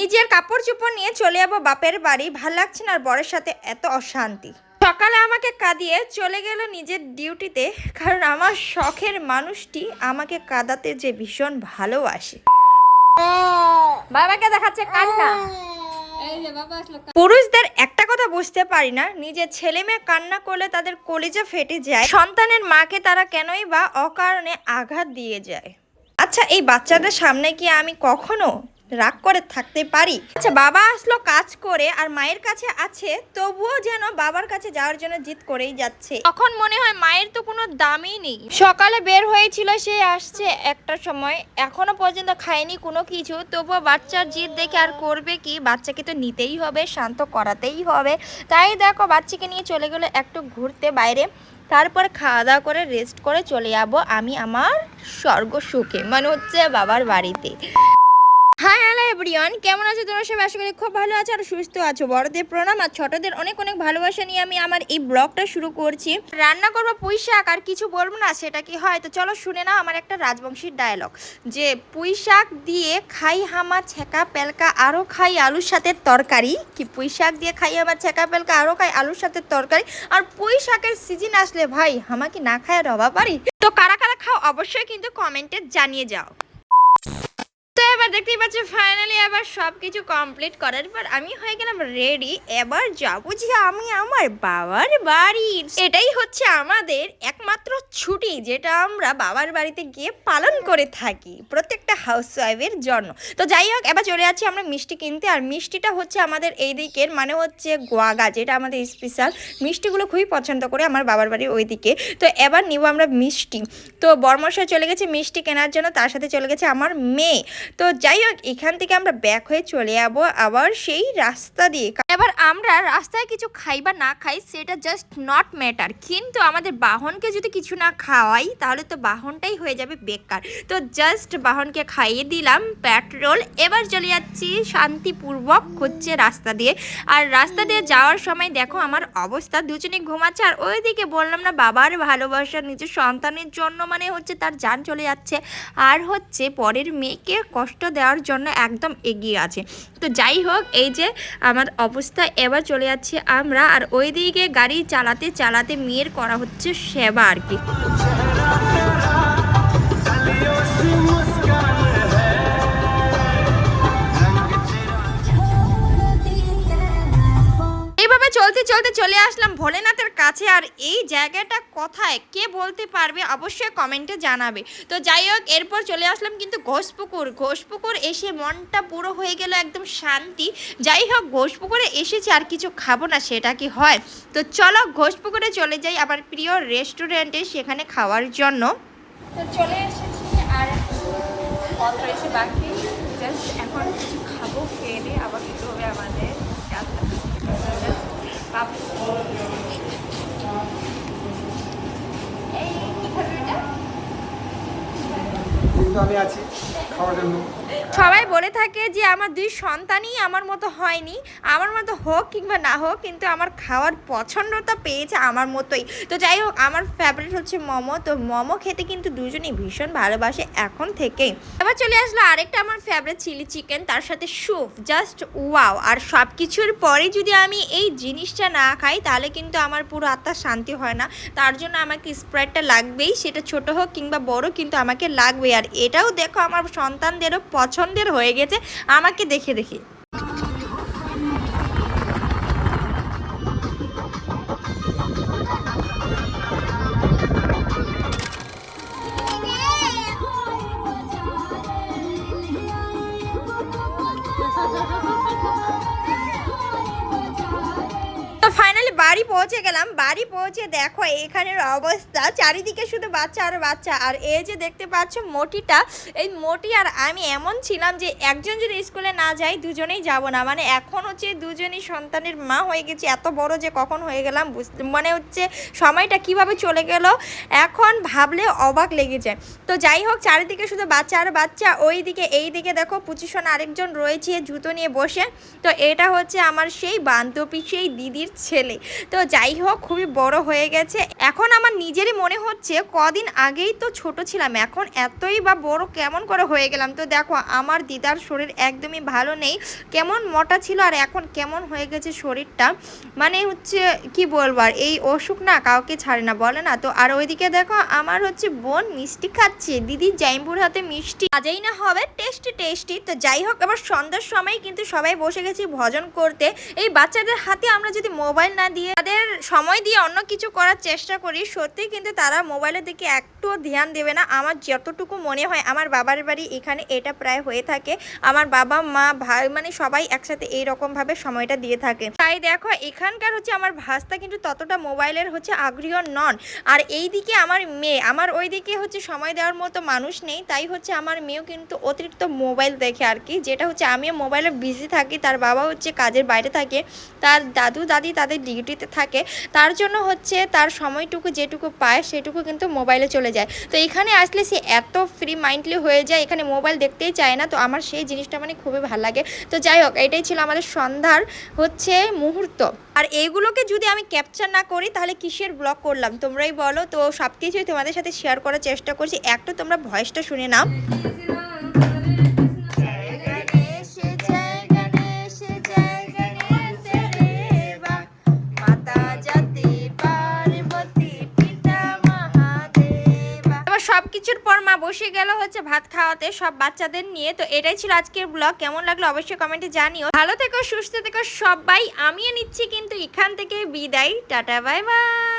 নিজের কাপড় চোপড় নিয়ে চলে যাব বাপের বাড়ি। ভালো লাগছে না আর বরের সাথে এত অশান্তি। সকালে আমাকে কাঁদিয়ে চলে গেল নিজের ডিউটিতে, কারণ আমার শখের মানুষটি আমাকে কাঁদাতে যে ভীষণ ভালোবাসে। বাবাকে দেখাচ্ছে কান্না। পুরুষদের একটা কথা বুঝতে পারি না, নিজের ছেলে মেয়ে কান্না করলে তাদের কলিজা ফেটে যায়। সন্তানের মাকে তারা কেনই বা অকারণে আঘাত দিয়ে যায়। আচ্ছা এই বাচ্চাদের সামনে কি আমি কখনো রাগ করে থাকতে পারি। আচ্ছা বাবা আসলো কাজ করে আর মায়ের কাছে আছে, তবুও যেন বাবার কাছে যাওয়ার জন্য জিদ করেই যাচ্ছে। তখন মনে হয় মায়ের তো কোনো দামই নেই। সকালে বের হয়েছিল, সে আসছে একটা সময়, এখনও পর্যন্ত খায়নি কোনো কিছু, তবুও বাচ্চার জিদ দেখে আর করবে কি? বাচ্চাকে তো নিতেই হবে, শান্ত করাতেই হবে। তাই দেখো, বাচ্চাকে নিয়ে চলে গেলো একটু ঘুরতে বাইরে। তারপরে খাওয়া দাওয়া করে রেস্ট করে চলে যাব আমি আমার স্বর্গ সুখে মানে হচ্ছে বাবার বাড়িতে। হাই হ্যালো এভরিওয়ান কেমন আছো তোমরা সবাই? আশা করি খুব ভালো আছো আর সুস্থ আছো। বড়দের প্রণাম আর ছোটদের অনেক অনেক ভালোবাসা নিয়ে আমি আমার এই ব্লগটা শুরু করছি। রান্না করব পুঁই শাক আর কিছু বলব না, সেটা কি হয়? তো চলো শুনে নাও আমার একটা রাজবংশীর ডায়লগ যে পুঁই শাক দিয়ে খাই হামা ছেঁকা পেলকা আরও খাই আলুর সাথে তরকারি। কি পুঁই শাক দিয়ে খাই আমার ছেঁকা পেলকা আরও খাই আলুর সাথে তরকারি। আর পুঁই শাকের সিজন আসলে ভাই, হামা কি না খায় রবা পারি তো কারা কারা খাও অবশ্যই কিন্তু কমেন্টে জানিয়ে যাও। এবার দেখতেই পাচ্ছ ফাইনালি এবার সব কিছু কমপ্লিট করার পর আমি হয়ে গেলাম রেডি এবার যাব যে আমি আমার বাবার বাড়ি। এটাই হচ্ছে আমাদের একমাত্র ছুটি, যেটা আমরা বাবার বাড়িতে গিয়ে পালন করে থাকি প্রত্যেকটা হাউস ওয়াইফের জন্য। তো যাই হোক, এবার চলে যাচ্ছি আমরা মিষ্টি কিনতে। আর মিষ্টিটা হচ্ছে আমাদের এই দিকের মানে হচ্ছে গোয়াগা, যেটা আমাদের স্পেশাল মিষ্টিগুলো খুবই পছন্দ করে আমার বাবার বাড়ির ওই দিকে তো এবার নিব আমরা মিষ্টি। তো বর্মশাই চলে গেছে মিষ্টি কেনার জন্য, তার সাথে চলে গেছে আমার মেয়ে। তো যাই হোক, এখান থেকে আমরা ব্যাক হয়ে চলে যাব আবার সেই রাস্তা দিয়ে। এবার আমরা রাস্তায় কিছু খাই বা না খাই, সেটা জাস্ট নট ম্যাটার কিন্তু আমাদের বাহনকে যদি কিছু না খাওয়াই, তাহলে তো বাহনটাই হয়ে যাবে বেকার। তো জাস্ট বাহনকে খাইয়ে দিলাম পেট্রোল এবার চলে যাচ্ছি শান্তিপূর্বক হচ্ছে রাস্তা দিয়ে। আর রাস্তা দিয়ে যাওয়ার সময় দেখো আমার অবস্থা দুজনে ঘুমাচ্ছে। আর ওইদিকে বললাম না, বাবার ভালোবাসা, নিজের সন্তানের জন্য মানে হচ্ছে তার যান চলে যাচ্ছে। আর হচ্ছে পরের মেয়েকে কষ্ট দেওয়ার জন্য একদম এগিয়ে আছে। তো যাই হোক, এই যে আমার অবস্থা, এবার চলে যাচ্ছে আমরা। আর ওই দিকে গাড়ি চালাতে চালাতে মেয়ের করা হচ্ছে সেবা আর কি। চলতে চলে আসলাম ভোলেনাথের কাছে। আর এই জায়গাটা কোথায়? কে বলতে পারবে? অবশ্যই কমেন্টে জানাবে। তো যাই হোক, এরপর চলে আসলাম কিন্তু ঘোষপুকুর। ঘোষপুকুর এসে মনটা পুরো হয়ে গেল একদম শান্তি। যাই হোক, ঘোষপুকুরে এসেছি, আর কিছু খাব না, সেটা কি হয়? তো চলো ঘোষপুকুরে চলে যাই আবার প্রিয় রেস্টুরেন্টে সেখানে খাওয়ার জন্য। তো চলে এসেছি, আর বাকি। জাস্ট এখন কিছু খাব, খেয়ে দিয়ে আবার যেতে হবে আমাদের Just ভাবছি। এই কি খাবি এটা? কিন্তু আমি আছি সবাই বলে থাকে যে আমার দুই সন্তানই আমার মতো হয়নি, আমার মতো হোক কিংবা না হোক, কিন্তু আমার খাওয়ার পছন্দটা পেয়েছে আমার মতোই। তো যাই হোক, আমার ফেভারিট হচ্ছে মোমো। তো মোমো খেতে কিন্তু দুজনেই ভীষণ ভালোবাসে এখন থেকেই। এবার চলে আসলো আরেকটা আমার ফেভারিট চিলি চিকেন তার সাথে স্যুপ জাস্ট ওয়াও আর সব কিছুর পরে যদি আমি এই জিনিসটা না খাই, তাহলে কিন্তু আমার পুরো আত্মার শান্তি হয় না। তার জন্য আমাকে স্প্রাইটটা লাগবেই, সেটা ছোট হোক কিংবা বড়, কিন্তু আমাকে লাগবে আর এটাও দেখো আমার সন্তানদেরও পছন্দের হয়ে গেছে। আমাকে দেখে দেখে। বাড়ি পৌঁছে গেলাম। বাড়ি পৌঁছে দেখো এখানের অবস্থা। চারিদিকে শুধু বাচ্চা আর বাচ্চা। আর এই যে দেখতে পাচ্ছ মোটিটা, এই মোটি আর আমি এমন ছিলাম যে একজন যদি স্কুলে না যাই দুজনেই যাব না। মানে এখন হচ্ছে দুজনই সন্তানের মা হয়ে গেছি। এত বড় যে কখন হয়ে গেলাম বুঝতে মানে হচ্ছে সময়টা কীভাবে চলে গেল, এখন ভাবলে অবাক লেগে যায়। তো যাই হোক, চারিদিকে শুধু বাচ্চা আর বাচ্চা। ওই দিকে এই দিকে দেখো পুচিশন আরেকজন রয়েছে জুতো নিয়ে বসে। তো এটা হচ্ছে আমার সেই বান্ধবী, সেই দিদির ছেলে। তো যাই হোক, খুবই বড় হয়ে গেছে। এখন আমার নিজেরই মনে হচ্ছে কদিন আগেই তো ছোট ছিলাম, এখন এতই বা বড় কেমন করে হয়ে গেলাম। তো দেখো, আমার দিদার শরীর একদমই ভালো নেই, কেমন মোটা ছিল আর এখন কেমন হয়ে গেছে শরীরটা মানে হচ্ছে কি বলব আর, এই অসুখ না কাউকে ছাড়ে না, বলে না? তো আর ওইদিকে দেখো, আমার হচ্ছে বোন মিষ্টি খাচ্ছে, দিদি জাইম্বুর হাতে মিষ্টি, আজই না হবে, টেস্টি টেস্টি। তো যাই হোক আবার সন্ধ্যার সময় কিন্তু সবাই বসে গেছি ভজন করতে, এই বাচ্চাদের হাতে আমরা যদি মোবাইল না দিয়ে তাদের সময় দিয়ে অন্য কিছু করার চেষ্টা করি। সত্যি কিন্তু তারা মোবাইলের দিকে একটুও ধ্যান দেবে না। আমার যতটুকু মনে হয় আমার বাবার বাড়ি এখানে এটা প্রায় হয়ে থাকে। আমার বাবা, মা, ভাই মানে সবাই একসাথে এই রকম ভাবে সময়টা দিয়ে থাকে। তাই দেখো, এখানকার হচ্ছে আমার ভাস্তা কিন্তু ততটা মোবাইলের হচ্ছে আগ্রহ নন। আর এই দিকে আমার মেয়ে, আমার ওই দিকে হচ্ছে সময় দেওয়ার মতো মানুষ নেই। তাই হচ্ছে আমার মেয়েও কিন্তু অতিরিক্ত মোবাইল দেখে আর কি। যেটা হচ্ছে আমিও মোবাইলে বিজি থাকি, তার বাবা হচ্ছে কাজের বাইরে থাকে। তার দাদু, দাদি তাদের ডিউটিতে থাকে, তার জন্য হচ্ছে তার সময়টুকু যেটুকু পায় সেটুকু কিন্তু মোবাইলে চলে যায়। তো এখানে আসলে সে এত ফ্রি মাইন্ডলি হয়ে যায়, এখানে মোবাইল দেখতেই চায় না, তো আমার সেই জিনিসটা মানে খুবই ভালো লাগে। তো যাই হোক, এটাই ছিল আমাদের সন্ধ্যার হচ্ছে মুহূর্ত। আর এইগুলোকে যদি আমি ক্যাপচার না করি, তাহলে কিসের ব্লগ করলাম? তোমরাই বলো। তো সব কিছুই তোমাদের সাথে শেয়ার করার চেষ্টা করছি। একটু তোমরা ভয়েসটা শুনে নাও। বসে গেল হচ্ছে ভাত খাওয়াতে সব বাচ্চাদের নিয়ে। তো এটাই ছিল আজকের ব্লগ কেমন লাগল অবশ্যই কমেন্টে জানিও। ভালো থেকো, সুস্থ থেকো সবাই। আমিও নিচ্ছি কিন্তু এখান থেকে বিদায়। Tata bye bye